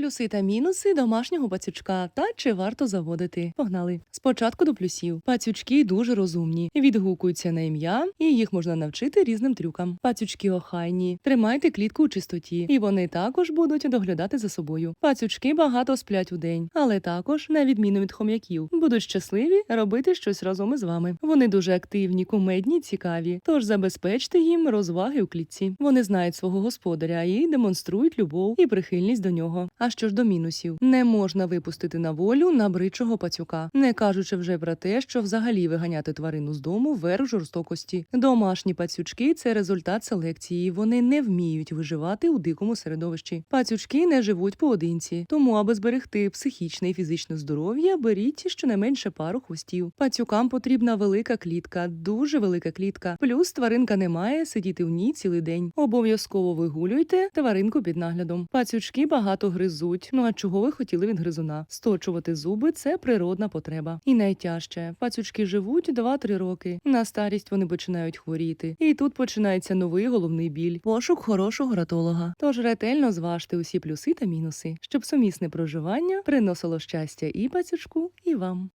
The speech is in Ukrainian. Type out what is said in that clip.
Плюси та мінуси домашнього пацючка та чи варто заводити. Погнали. Спочатку до плюсів. Пацючки дуже розумні, відгукуються на ім'я, і їх можна навчити різним трюкам. Пацючки охайні, тримайте клітку у чистоті, і вони також будуть доглядати за собою. Пацючки багато сплять у день, але також, на відміну від хом'яків, будуть щасливі робити щось разом із вами. Вони дуже активні, кумедні, цікаві. Тож забезпечте їм розваги у клітці. Вони знають свого господаря і демонструють любов і прихильність до нього. А що ж до мінусів, не можна випустити на волю набридшого пацюка, не кажучи вже про те, що взагалі виганяти тварину з дому верх жорстокості. Домашні пацючки це результат селекції. Вони не вміють виживати у дикому середовищі. Пацючки не живуть поодинці, тому, аби зберегти психічне і фізичне здоров'я, беріть щонайменше пару хвостів. Пацюкам потрібна велика клітка, дуже велика клітка. Плюс тваринка не має сидіти в ній цілий день. Обов'язково вигулюйте тваринку під наглядом. Пацючки багато гризуть. Ну а чого ви хотіли від гризуна? Сточувати зуби це природна потреба. І найтяжче пацючки живуть 2-3 роки. На старість вони починають хворіти. І тут починається новий головний біль пошук хорошого ратолога. Тож ретельно зважте усі плюси та мінуси, щоб сумісне проживання приносило щастя і пацючку, і вам.